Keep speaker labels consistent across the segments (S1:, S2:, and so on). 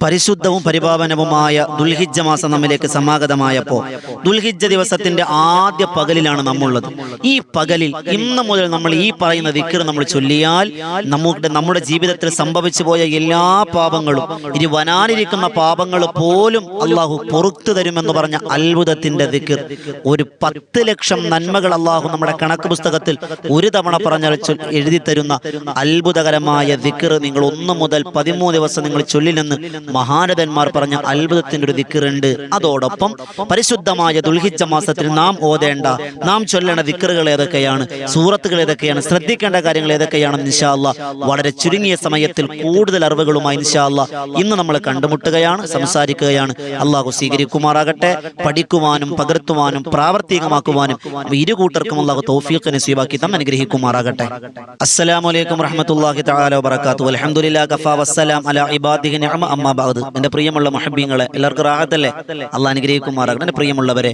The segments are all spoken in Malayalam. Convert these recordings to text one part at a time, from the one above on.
S1: പരിശുദ്ധവും പരിപാവനവുമായ ദുൽഹിജ്ജ മാസം നമ്മിലേക്ക് സമാഗതമായപ്പോൾ ദുൽഹിജ്ജ ദിവസത്തിന്റെ ആദ്യ പകലിലാണ് നമ്മുള്ളത്. ഈ പകലിൽ ഇന്ന് മുതൽ നമ്മൾ ഈ പറയുന്ന ദിക്കർ നമ്മൾ ചൊല്ലിയാൽ നമ്മുടെ നമ്മുടെ ജീവിതത്തിൽ സംഭവിച്ചു പോയ എല്ലാ പാപങ്ങളും ഇനി വനാനിരിക്കുന്ന പാപങ്ങൾ പോലും അള്ളാഹു പൊറത്തു തരുമെന്ന് പറഞ്ഞ അത്ഭുതത്തിന്റെ ദിക്കർ ഒരു പത്ത് ലക്ഷം നന്മകൾ അള്ളാഹു നമ്മുടെ കണക്ക് പുസ്തകത്തിൽ ഒരു തവണ പറഞ്ഞാൽ ചൊ- എഴുതി തരുന്ന അത്ഭുതകരമായ ദിക്കർ നിങ്ങൾ ഒന്ന് മുതൽ പതിമൂന്ന് ദിവസം നിങ്ങൾ ചൊല്ലിലെന്ന് മഹാരഥന്മാർ പറഞ്ഞ അത്ഭുതത്തിന്റെ ഒരു ദിക്കറുണ്ട്. അതോടൊപ്പം പരിശുദ്ധമായ ദുൽഹിച്ച മാസത്തിൽ നാം ഓതേണ്ട നാം ചൊല്ലേണ്ട ദിക്കറുകൾ ഏതൊക്കെയാണ്? സൂറത്തുകൾ ഏതൊക്കെയാണ്? ശ്രദ്ധിക്കേണ്ട കാര്യങ്ങൾ ഏതൊക്കെയാണ് നിശാല്ല വളരെ ചുരുങ്ങിയ സമയത്തിൽ കൂടുതൽ അറിവുകളുമായി നിശാല്ല ഇന്ന് നമ്മൾ കണ്ടുമുട്ടുകയാണ് സംസാരിക്കുകയാണ്. അള്ളാഹു സ്വീകരിക്കുമാറാകട്ടെ പഠിക്കുവാനും പകർത്തുവാനും പ്രാവർത്തികമാക്കുവാനും ഇരു കൂട്ടർക്കും അള്ളാഹു തോഫീഖ് നസീബാക്കി തം അനുഗ്രഹിക്കുമാറാകട്ടെ. അസ്സലാമു അലൈക്കും റഹ്മത്തുള്ളാഹി തആല വബറകാതുഹു. അൽഹംദുലില്ലാഹി കഫാ വസ്സലാം അല ഇബാദിഹി നിഅമ അമ്മാ ബഅദ് എന്റെ പ്രിയമുള്ള മുഹബ്ബീങ്ങളെ എല്ലാവർക്കും റാഹത്തല്ലേ? അള്ളാഹ് അനുഗ്രഹിക്കുമാറാകട്ടെ. എന്റെ പ്രിയമുള്ളവരെ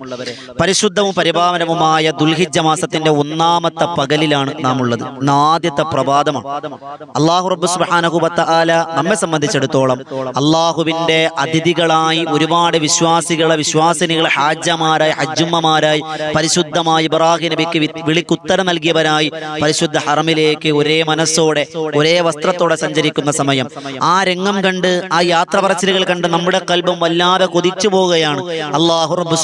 S1: പരിശുദ്ധവും പരിപാവനവുമായ ദുൽഹിജ മാസത്തിന്റെ ഒന്നാമത്തെ പകലിലാണ് നാം ഉള്ളത് ആദ്യത്തെ പ്രഭാതമാണ്. അള്ളാഹു റബ്ബ് വതആല നമ്മെ സംബന്ധിച്ചിടത്തോളം അള്ളാഹുവിന്റെ അതിഥികളായി ഒരുപാട് വിശ്വാസികളെ വിശ്വാസിനികളെ ഹാജമാരായി ഹജ്ജുമ്മമാരായി പരിശുദ്ധമായി ഇബ്രാഹിം നബിക്ക് വിളിക്കുത്തരം നൽകിയവരായി പരിശുദ്ധ ഹറമിലേക്ക് ഒരേ മനസ്സോടെ ഒരേ വസ്ത്രത്തോടെ സഞ്ചരിക്കുന്ന സമയം. ആ രംഗം കണ്ട് ആ യാത്ര പറച്ചിലുകൾ കണ്ട് നമ്മുടെ കൽബം വല്ലാതെ കൊതിച്ചു പോവുകയാണ്. അള്ളാഹു റബ്ബ്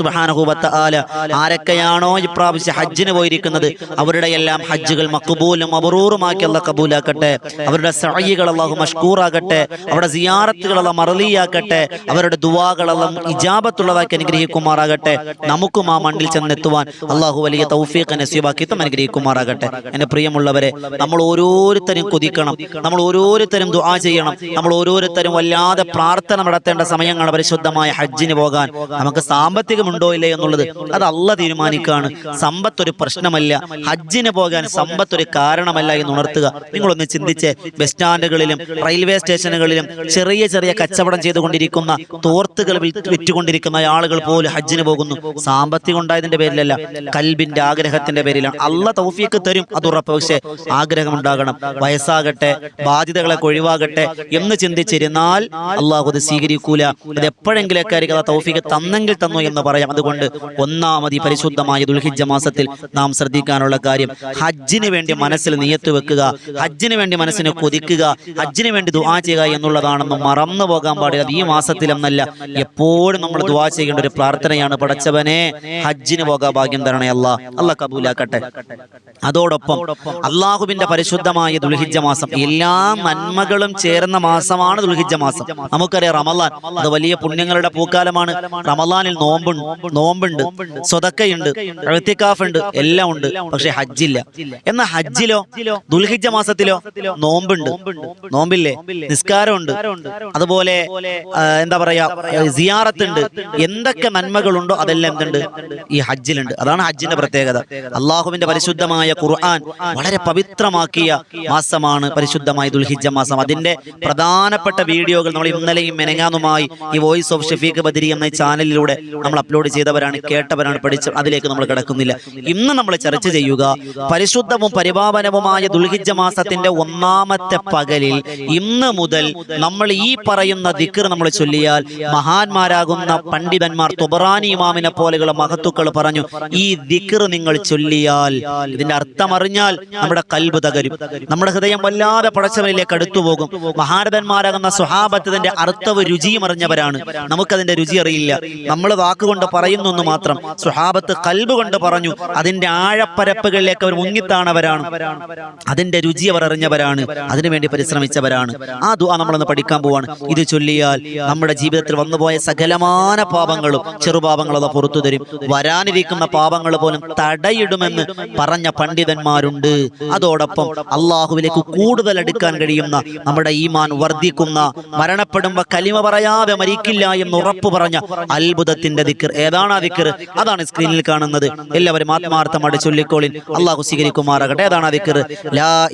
S1: വതആല ആരൊക്കെയാണോ ഇപ്രാവശ്യം ഹജ്ജിന് പോയിരിക്കുന്നത് അവരുടെ എല്ലാം ഹജ്ജുകൾ മക്ബൂലും അബറൂറുമാക്കി അല്ല കബൂലാക്കട്ടെ. അവരുടെ സഅയികൾ അള്ളാഹു മഷ്കൂറാകട്ടെ. അവരുടെ സിയാറത്തുകൾ മറലിയാക്കട്ടെ. അവരുടെ ദുവാകൾ അള്ളാഹ് ഇജാബത്തുള്ളതാക്കി അനുഗ്രഹിക്കുമാറാകട്ടെ. നമുക്കും ആ മണ്ണിൽ ചെന്നെത്തുവാൻ അള്ളാഹു വലിയ തൗഫീഖ് നസീബാക്കിത്തും അനുഗ്രഹിക്കുമാറാകട്ടെ. എന്റെ പ്രിയമുള്ളവരെ നമ്മൾ ഓരോരുത്തരും കൊതിക്കണം. നമ്മൾ ഓരോരുത്തരും ദുആ ചെയ്യണം. നമ്മൾ ഓരോരുത്തരും വല്ലാതെ പ്രാർത്ഥന നടത്തേണ്ട സമയങ്ങളാണ് പരിശുദ്ധമായ ഹജ്ജിന് പോകാൻ. നമുക്ക് സാമ്പത്തികമുണ്ടോ ഇല്ലേ എന്നുള്ളത് അത് അല്ല തീരുമാനിക്കുകയാണ് സമ്പത്ത് ഒരു പ്രശ്നമല്ല. ഹജ്ജിന് പോകാൻ സമ്പത്ത് ഒരു കാരണമല്ല എന്ന് ഉണർത്തുക. നിങ്ങളൊന്ന് ചിന്തിച്ച്. ബസ് സ്റ്റാൻഡുകളിലും റെയിൽവേ സ്റ്റേഷനുകളിലും ചെറിയ ചെറിയ കച്ചവടം ചെയ്തുകൊണ്ടിരിക്കുന്ന തോർത്തുകൾ വിറ്റ് വിറ്റുകൊണ്ടിരിക്കുന്ന ആളുകൾ പോലും ഹജ്ജിന് പോകുന്നു. സാമ്പത്തികം ഉണ്ടായതിന്റെ പേരിലല്ല കൽബിന്റെ ആഗ്രഹത്തിന്റെ പേരിലാണ്. അല്ല തൗഫീക്ക് തരും അത് ഉറപ്പ്. പക്ഷേ ആഗ്രഹം ഉണ്ടാകണം വയസ്സാകട്ടെ ബാധ്യതകളെ ഒഴിവാകട്ടെ എന്ന് ചിന്തിച്ചിരുന്നാൽ അള്ളാഹു അത് സ്വീകരിക്കൂല. അത് എപ്പോഴെങ്കിലൊക്കെ ആയിരിക്കും ആ തൗഫിക്ക് തന്നെങ്കിൽ തന്നോ എന്ന് പറയാം. അതുകൊണ്ട് ഒന്നാമതി പരിശുദ്ധമായ ദുൽഹിജ മാസത്തിൽ നാം ശ്രദ്ധിക്കാനുള്ള കാര്യം ഹജ്ജിന് വേണ്ടി മനസ്സിൽ നിയത്ത് വെക്കുക ഹജ്ജിന് വേണ്ടി മനസ്സിനെ കൊതിക്കുക ഹജ്ജിന് വേണ്ടി ദുആ ചെയ്യുക എന്നുള്ളതാണെന്ന് മറന്നു പോകാൻ പാടില്ല ഈ ഈ മാസത്തിലെന്നല്ല എപ്പോഴും നമ്മൾ ദുആ ചെയ്യേണ്ട ഒരു പ്രാർത്ഥനയാണ്. പടച്ചവനെ ഹജ്ജിന് പോകാൻ ഭാഗ്യം തരണേ അല്ല അല്ല കബൂലാക്കട്ടെ. അതോടൊപ്പം അള്ളാഹുബിന്റെ പരിശുദ്ധമായ ദുൽഹിജ മാസം എല്ലാ നന്മകളും ചേർന്ന മാസമാണ് ദുൽഹിജ മാസം. നമുക്കറിയാം റമലാൻ അത് വലിയ പുണ്യങ്ങളുടെ പൂക്കാലമാണ്. റമലാനിൽ നോമ്പുണ്ട് നോമ്പുണ്ട് സ്വതക്കയുണ്ട് എഴുത്തിക്കാഫ് ഉണ്ട് എല്ലാം ഉണ്ട്. പക്ഷെ ഹജ്ജില്ല. എന്നാ ഹജ്ജിലോ ദുൽഹിജ മാസത്തിലോ നോമ്പുണ്ട്. നോമ്പില്ലേ? നിസ്കാരമുണ്ട്. അതുപോലെ എന്താ പറയാ സിയാറത്തുണ്ട്. എന്തൊക്കെ നന്മകളുണ്ടോ അതെല്ലാം എന്തുണ്ട്? ഈ ഹജ്ജിലുണ്ട്. അതാണ് ഹജ്ജിന്റെ പ്രത്യേകത. അള്ളാഹുവിന്റെ പരിശുദ്ധമായ ഖുർആൻ വളരെ പവിത്രമാക്കിയ മാസമാണ് പരിശുദ്ധമായ ദുൽഹിജ മാസം. അതിന്റെ പ്രധാനപ്പെട്ട വീഡിയോകൾ നമ്മൾ ഇന്നലെയും മെനങ്ങാനുമായി ഈ വോയിസ് ഓഫ് ഷഫീഖ് ബദരി എന്ന ചാനലിലൂടെ നമ്മൾ അപ്ലോഡ് ചെയ്തവരാണ് കേട്ടവരാണ് പഠിച്ച അതിലേക്ക് നമ്മൾ കിടക്കുന്നില്ല. ഇന്ന് നമ്മൾ ചർച്ച ചെയ്യുക പരിശുദ്ധവും പരിപാവനവുമായ ദുൽഹിജ മാസത്തിന്റെ ഒന്നാമത്തെ പകലിൽ ഇന്ന് മുതൽ നമ്മൾ ഈ പറയുന്ന ദിക്കർ നമ്മൾ ചൊല്ലിയാൽ മഹാന്മാരാകുന്ന പണ്ഡിതന്മാർ തുബറാനി ഇമാമിനെ പോലെയുള്ള മഹത്തുക്കൾ പറഞ്ഞു ഈ ദിക്കർ നിങ്ങൾ ചൊല്ലിയാൽ ഇതിന്റെ അർത്ഥം അറിഞ്ഞാൽ നമ്മുടെ കൽബ് തകരും. നമ്മുടെ ഹൃദയം വല്ലാതെ പടച്ചവനിലേക്ക് അടുത്തു പോകും മഹാരഥന്മാരാകുന്ന സ്വഹാബത്തതിന്റെ അർത്ഥവും രുചിയും അറിഞ്ഞവരാണ്. നമുക്കതിന്റെ രുചി അറിയില്ല. നമ്മൾ വാക്കുകൊണ്ട് പറയുന്നു എന്ന് മാത്രം. സുഹാബത്ത് കൽബ് കൊണ്ട് പറഞ്ഞു അതിന്റെ ആഴപ്പരപ്പുകളിലേക്ക് അവർ മുങ്ങിത്താണവരാണ്. അതിന്റെ രുചി അവർ അറിഞ്ഞവരാണ്. അതിനുവേണ്ടി പരിശ്രമിച്ചവരാണ്. ആ ദുആ നമ്മളൊന്ന് പഠിക്കാൻ പോവാണ്. ഇത് ചൊല്ലിയാൽ നമ്മുടെ ജീവിതത്തിൽ വന്നുപോയ സകലമാന പാപങ്ങളും ചെറുപാപങ്ങളും അത് പുറത്തു തരും. വരാനിരിക്കുന്ന പാപങ്ങൾ പോലും തടയിടുമെന്ന് പറഞ്ഞ പണ്ഡിതന്മാരുണ്ട്. അതോടൊപ്പം അള്ളാഹുവിലേക്ക് കൂടുതൽ അടുക്കാൻ കഴിയുന്ന നമ്മുടെ ഈമാൻ വർദ്ധിക്കുന്ന മരണപ്പെടുമ്പോ കലിമ പറയാതെ മരിക്കില്ല എന്ന് ഉറപ്പ് പറഞ്ഞ അത്ഭുതത്തിന്റെ ദിക്കർ ഏതാണ് ആ ദിക്കർ അതാണ് സ്ക്രീനിൽ കാണുന്നത്. എല്ലാവരും ആത്മാർത്ഥമായിട്ട് ചൊല്ലിക്കോളിൻ. അള്ളാഹു സ്വീകരിക്കുമാറാകട്ടെ. ഏതാണ് ആ ദിക്കർ ലാ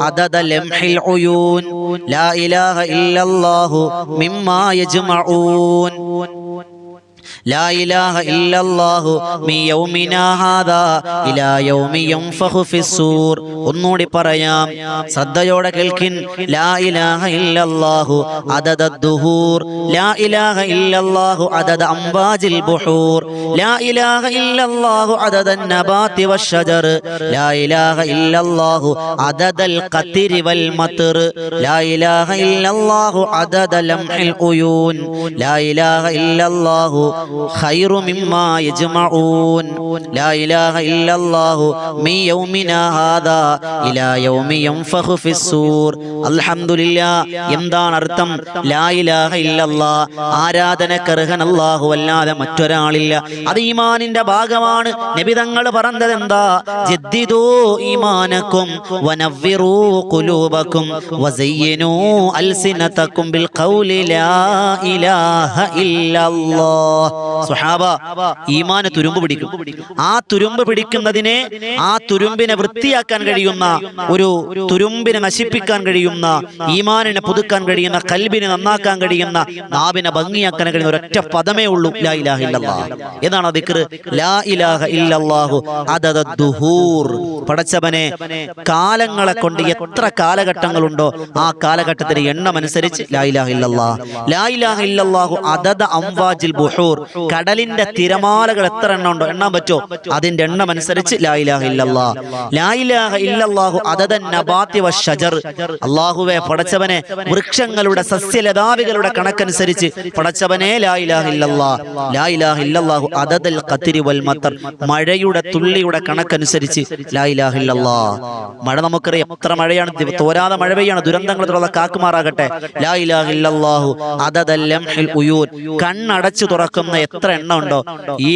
S1: عدد لمح العيون. لا إله إلا الله مما يجمعون. لا إله إلا الله من يومنا هذا إلى يوم ينفخ في السور ഒന്നുകൂടി പറയാം ശ്രദ്ധയോടെ കേൾക്കിൻ ലാ ഇലാഹ ഇല്ലല്ലാഹു അദദ ദുഹൂർ ലാ ഇലാഹ ഇല്ലല്ലാഹു അദദ അംവാജിൽ ബുഹൂർ ലാ ഇലാഹ ഇല്ലല്ലാഹു അദദ നബാതി വശജർ ലാ ഇലാഹ ഇല്ലല്ലാഹു അദദൽ ഖത്തിരി വൽ മത്ർ ലാ ഇലാഹ ഇല്ലല്ലാഹു അദദ ലംഹിൽ ഉയൂൻ ലാ ഇലാഹ ഇല്ലല്ലാഹു خير مما يجمعون لا إله إلا الله من يومنا هذا ഇലാ യൗമിയും ഫഹു ഫിസ്സൂർ എന്താണ് അർത്ഥം ലാ ഇലാഹ ഇല്ലല്ലാ. ആരാധനക്കർഹൻ അല്ലാഹു അല്ലാതെ മറ്റൊരാളില്ല. അത് ഈമാനിന്റെ ഭാഗമാണ്. നബി തങ്ങൾ പറഞ്ഞത് എന്താ? ജദ്ദിദൂ ഈമാനക്കും വനവ്വിറൂ ഖുലൂബക്കും വസയ്യിനൂ അൽസിനതക്കും ബിൽ ഖൗലി ലാ ഇലാഹ ഇല്ലല്ലാ. സ്വഹാബ ഈമാന് തുരുമ്പ് പിടിക്കും. ആ തുരുമ്പ് പിടിക്കുന്നതിനെ ആ തുരുമ്പിനെ വൃത്തിയാക്കാൻ കഴിയും കഴിയുന്ന ഒരു തുരുമ്പിനെ നശിപ്പിക്കാൻ കഴിയുന്ന ഈമാനിനെ പുതുക്കാൻ കഴിയുന്ന കൽബിനെ നന്നാക്കാൻ കഴിയുന്ന നാവിനെ ഭംഗിയാക്കാൻ കഴിയുന്ന ഒരൊറ്റ പദമേ ഉള്ളൂ ലാ ഇലാഹ ഇല്ലല്ലാഹ് എന്നാണ് ദിക്ർ ലാ ഇലാഹ ഇല്ലല്ലാഹു അദദ ദുഹൂർ. പടച്ചവനെ കാലങ്ങളെ കൊണ്ട് എത്ര കാലഘട്ടങ്ങളുണ്ടോ ആ കാലഘട്ടത്തിന്റെ എണ്ണം അനുസരിച്ച് ലാ ഇലാഹ ഇല്ലല്ലാഹ് ലാ ഇലാഹ ഇല്ലല്ലാഹു അദദ അംവാജിൽ ബുഹൂർ. കടലിന്റെ തിരമാലകൾ എത്ര എണ്ണം ഉണ്ടോ എണ്ണാൻ പറ്റോ അതിന്റെ എണ്ണം അനുസരിച്ച് ലാ ഇലാഹ ഇല്ലല്ലാഹ് ലാ ഇലാഹ ഇല്ലല്ലാഹു അദദ നബാത്തി വശജർ അല്ലാഹുവേ പടച്ചവനെ വൃക്ഷങ്ങളുടെ സസ്യലതാവികളുടെ കണക്കനുസരിച്ച് പടച്ചവനെ വൽ മത്തർ. മഴയുടെ തുള്ളിയുടെ കണക്കനുസരിച്ച് മഴ നമുക്കറിയാം. എത്ര മഴയാണ് തോരാതെ മഴ പെയ്യാണ്. ദുരന്തങ്ങൾ തുടർന്ന് കാക്കുമാറാകട്ടെ. കണ്ണടച്ചു തുറക്കുന്ന എത്ര എണ്ണ ഉണ്ടോ ഈ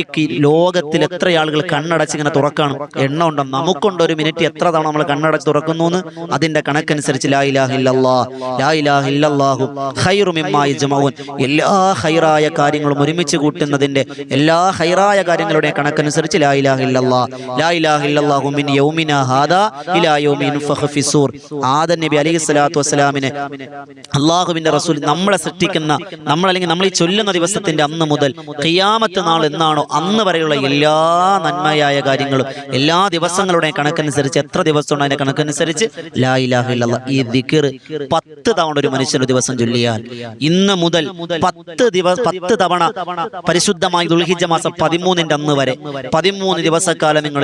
S1: ലോകത്തിൽ എത്ര ആളുകൾ കണ്ണടച്ച് ഇങ്ങനെ തുറക്കാണ്? എണ്ണ ഉണ്ടോ നമുക്കുണ്ടോ ഒരു മിനിറ്റ് എത്ര തവണ നമ്മൾ കണ്ണട തുറക്കുന്നു അതിന്റെ കണക്കനുസരിച്ച് എല്ലാ ഹൈറായ കാര്യങ്ങളും ഒരുമിച്ച് കൂട്ടുന്നതിന്റെ എല്ലാ ഹൈറായ കാര്യങ്ങളുടെ കണക്കനുസരിച്ച് നബി അള്ളാഹുവിന്റെ റസൂൽ നമ്മളെ സൃഷ്ടിക്കുന്ന നമ്മൾ അല്ലെങ്കിൽ നമ്മൾ ഈ ചൊല്ലുന്ന ദിവസത്തിന്റെ അന്ന് മുതൽ ഖിയാമത്ത് നാൾ എന്നാണോ അന്ന് വരെയുള്ള എല്ലാ നന്മയായ കാര്യങ്ങളും എല്ലാ ദിവസങ്ങളുടെയും കണക്കനുസരിച്ച് എത്ര ദിവസമുണ്ട് അതിന്റെ കണക്കനുസരിച്ച്. ലാ ഈ ദിക്ർ പത്ത് തവണ ഒരു മനുഷ്യൻ ഒരു ദിവസം ചൊല്ലിയാൽ ഇന്ന് മുതൽ പത്ത് ദിവസം പത്ത് തവണ പരിശുദ്ധമായി ദുൽഹിജ മാസം പതിമൂന്നിന്റെ അന്ന് വരെ പതിമൂന്ന് ദിവസക്കാലം നിങ്ങൾ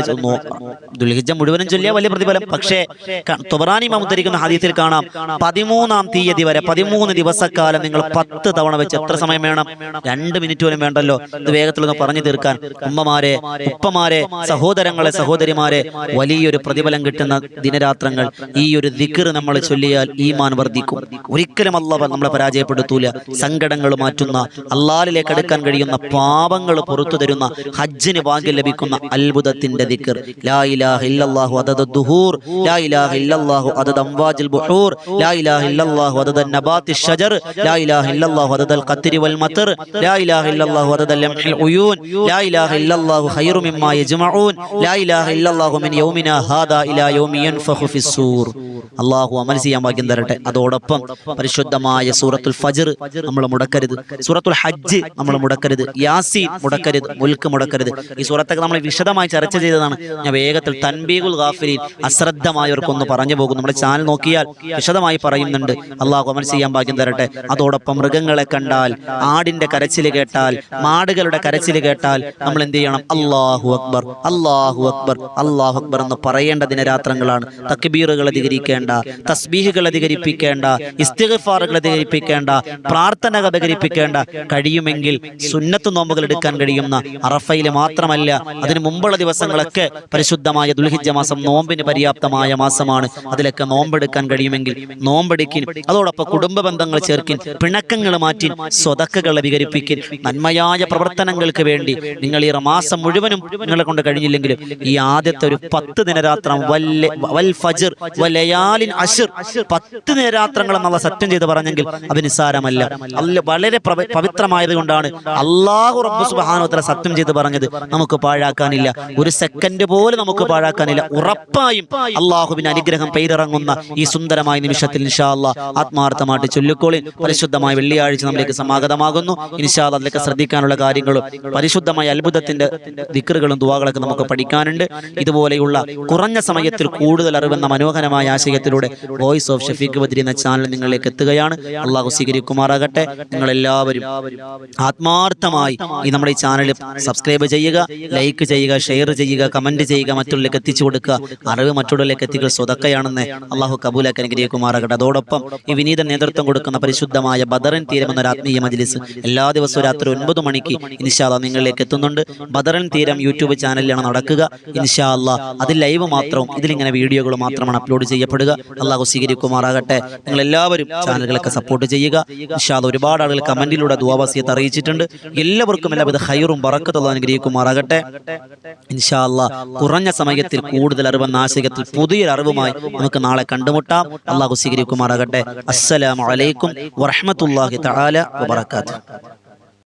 S1: ദുൽഹിജ മുഴുവനും ചൊല്ലിയാൽ വലിയ പ്രതിഫലം. പക്ഷേ തുബറാനി ഉദ്ധരിക്കുന്ന ഹദീസിൽ കാണാം പതിമൂന്നാം തീയതി വരെ പതിമൂന്ന് ദിവസക്കാലം നിങ്ങൾ പത്ത് തവണ വെച്ച് എത്ര സമയം വേണം? രണ്ട് മിനിറ്റ് പോലും വേണ്ടല്ലോ. ഇത് വേഗത്തിലൊന്ന് പറഞ്ഞു തീർക്കാൻ. ഉമ്മമാരെ ഉപ്പമാരെ സഹോദരങ്ങളെ സഹോദരിമാരെ വലിയൊരു പ്രതിഫലം കിട്ടുന്ന ദിനരാത്രങ്ങൾ ഈ ഒരു ദിക്ർ നമ്മൾ ചൊല്ലിയാൽ ഈമാൻ വർദ്ധിക്കും. ഒരിക്കലും അള്ളാഹ് നമ്മളെ പരാജയപ്പെടുത്തൂല. സങ്കടങ്ങൾ മാറ്റുന്ന അള്ളാലിലേക്ക് അടുക്കാൻ കഴിയുന്ന പാപങ്ങൾ പുറത്തു തരുന്ന ഹജ്ജിന് ഭാഗ്യം ലഭിക്കുന്ന അത്ഭുതത്തിന്റെ ദിക്കർ ലാ ഇലാഹ ഇല്ലല്ലാഹു ദുഹൂർ ലാ ഇലാഹ ഇല്ലല്ലാഹു ബുഹൂർ ലാ ഇലാഹ ഇല്ലല്ലാഹു ഷജർ ലാ ഇലാഹ ഇല്ലല്ലാഹു വൽ മത്ർ ലാ ഇലാഹ ഇല്ലല്ലാഹു ഉയൂൻ ലാ ഇലാഹ ഇല്ലല്ലാഹു ഖൈറു മിമ്മാ യജ്മഊൻ ലാ ഇലാഹ ഇല്ലല്ലാഹു മിൻ യൗമിനാ ഹാദാ അള്ളാഹു അമൽ ചെയ്യാൻ ഭാഗ്യം തരട്ടെ. അതോടൊപ്പം പരിശുദ്ധമായ സൂറത്തുൽ ഫജർ നമ്മൾ മുടക്കരുത്. സൂറത്തുൽ ഹജ്ജ് നമ്മൾ മുടക്കരുത്. യാസി മുടക്കരുത്. മുൽക്ക് മുടക്കരുത്. ഈ സൂറത്തൊക്കെ നമ്മൾ വിശദമായി ചർച്ച ചെയ്തതാണ്. ഞാൻ വേഗത്തിൽ തൻബീഗുൽ ഗാഫിലിൻ അശ്രദ്ധമായവർക്കൊന്ന് പറഞ്ഞു പോകും നമ്മുടെ ചാനൽ നോക്കിയാൽ വിശദമായി പറയുന്നുണ്ട്. അള്ളാഹു അമൽ ചെയ്യാൻ ഭാഗ്യം തരട്ടെ. അതോടൊപ്പം മൃഗങ്ങളെ കണ്ടാൽ ആടിന്റെ കരച്ചിൽ കേട്ടാൽ മാടുകളുടെ കരച്ചിൽ കേട്ടാൽ നമ്മൾ എന്ത് ചെയ്യണം? അള്ളാഹു അക്ബർ അള്ളാഹു അക്ബർ അള്ളാഹു അക്ബർ എന്ന് പറയേണ്ട ദിനരാത്രങ്ങളാണ് തക്ബീറുകൾ അധികരിക്കേണ്ട തസ്ബീഹുകൾ അധികരിപ്പിക്കേണ്ട ഇസ്തിഗ്ഫാറുകൾ അധികരിപ്പിക്കേണ്ട പ്രാർത്ഥനകൾ അധികരിപ്പിക്കേണ്ട കഴിയുമെങ്കിൽ സുന്നത്ത് നോമ്പുകൾ എടുക്കാൻ കഴിയുന്ന അറഫയിൽ മാത്രമല്ല അതിനു മുമ്പുള്ള ദിവസങ്ങളൊക്കെ പരിശുദ്ധമായ ദുൽഹിജ്ജ മാസം നോമ്പിന് പര്യാപ്തമായ മാസമാണ്. അതിലൊക്കെ നോമ്പെടുക്കാൻ കഴിയുമെങ്കിൽ നോമ്പെടുക്കിൻ അതോടൊപ്പം കുടുംബ ബന്ധങ്ങൾ ചേർക്കിൻ പിണക്കങ്ങൾ മാറ്റി സ്വതക്കകൾ അധികരിപ്പിക്കിൻ നന്മയായ പ്രവർത്തനങ്ങൾക്ക് വേണ്ടി നിങ്ങൾ ഈ മാസം മുഴുവനും നിങ്ങളെ കൊണ്ട് കഴിഞ്ഞില്ലെങ്കിലും ഈ ആദ്യത്തെ ഒരു പത്ത് ദിനരാത്രം വല്ല വൽ അഷിർ പത്ത് നേരാത്രങ്ങളും അവ സത്യം ചെയ്ത് പറഞ്ഞെങ്കിൽ അത് നിസ്സാരമല്ല. അല്ല വളരെ പവിത്രമായത് കൊണ്ടാണ് അള്ളാഹു റബ്ബു സുബ്ഹാനഹു സത്യം ചെയ്ത് പറഞ്ഞത് നമുക്ക് പാഴാക്കാനില്ല. ഒരു സെക്കൻഡ് പോലും നമുക്ക് പാഴാക്കാനില്ല. ഉറപ്പായും അള്ളാഹുവിന് അനുഗ്രഹം പെയ്തിറങ്ങുന്ന ഈ സുന്ദരമായ നിമിഷത്തിൽ ഇൻഷാ അല്ലാ ആത്മാർത്ഥമായിട്ട് ചൊല്ലിക്കോളി പരിശുദ്ധമായ വെള്ളിയാഴ്ച നമ്മിലേക്ക് സമാഗതമാകുന്നു. ഇൻഷാ അല്ലാ അതിലേക്ക് ശ്രദ്ധിക്കാനുള്ള കാര്യങ്ങളും പരിശുദ്ധമായ അത്ഭുതത്തിന്റെ ദിക്കറുകളും ദുവാകളൊക്കെ നമുക്ക് പഠിക്കാനുണ്ട്. ഇതുപോലെയുള്ള കുറഞ്ഞ സമയത്തിൽ കൂടുതൽ അറിവെന്ന മനോഹരമായ ആശയത്തിലൂടെ വോയിസ് ഓഫ് ഷഫീഖ് ബദ്രി എന്ന ചാനൽ നിങ്ങളിലേക്ക് എത്തുകയാണ്. അള്ളാഹു സ്വീകരിക്കുമാറാകട്ടെ. നിങ്ങൾ എല്ലാവരും ആത്മാർത്ഥമായി ഈ നമ്മുടെ ഈ ചാനൽ സബ്സ്ക്രൈബ് ചെയ്യുക ലൈക്ക് ചെയ്യുക ഷെയർ ചെയ്യുക കമന്റ് ചെയ്യുക മറ്റുള്ളവരിലേക്ക് എത്തിച്ചു കൊടുക്കുക. അറിവ് മറ്റുള്ളവരിലേക്ക് എത്തിക്കുക സ്വതക്കയാണെന്ന് അള്ളാഹു കബൂലാക്കി അനുഗ്രഹിക്കുമാറാകട്ടെ. അതോടൊപ്പം ഈ വിനീത നേതൃത്വം കൊടുക്കുന്ന പരിശുദ്ധമായ ബദറൻ തീരം എന്നൊരു ആത്മീയ മജ്ലിസ് എല്ലാ ദിവസവും രാത്രി ഒൻപത് മണിക്ക് ഇൻഷാല്ല നിങ്ങളിലേക്ക് എത്തുന്നുണ്ട്. ബദറൻ തീരം യൂട്യൂബ് ചാനലിലാണ് നടക്കുക. ഇൻഷാല്ല അത് ലൈവ് മാത്രവും ഇതിലിങ്ങനെ വീഡിയോകൾ മാത്രമാണ് അപ്ലോഡ് ചെയ്യപ്പെടുക. അള്ളാഹു സ്വീകരിക്കുമാറാകട്ടെ. നിങ്ങൾ എല്ലാവരും ചാനലുകളൊക്കെ സപ്പോർട്ട് ചെയ്യുക. ഇഷാദ് ഒരുപാട് ആളുകൾ കമന്റിലൂടെ ദുവാസിയത്ത് അറിയിച്ചിട്ടുണ്ട്. എല്ലാവർക്കും എല്ലാവിധ ഹൈറും പറക്കത്തുള്ള അനുഗ്രഹിക്കുമാറാകട്ടെ. ഇൻഷാല്ല കുറഞ്ഞ സമയത്തിൽ കൂടുതൽ അറിവെന്ന ആശയത്തിൽ പുതിയൊരു അറിവുമായി നമുക്ക് നാളെ കണ്ടുമുട്ടാം. അള്ളാഹു സ്വീകരിക്കുമാറാകട്ടെ. അസ്സലാമു അലൈക്കും വറഹ്മത്തുള്ളാഹി തആല വബറകാതുഹു.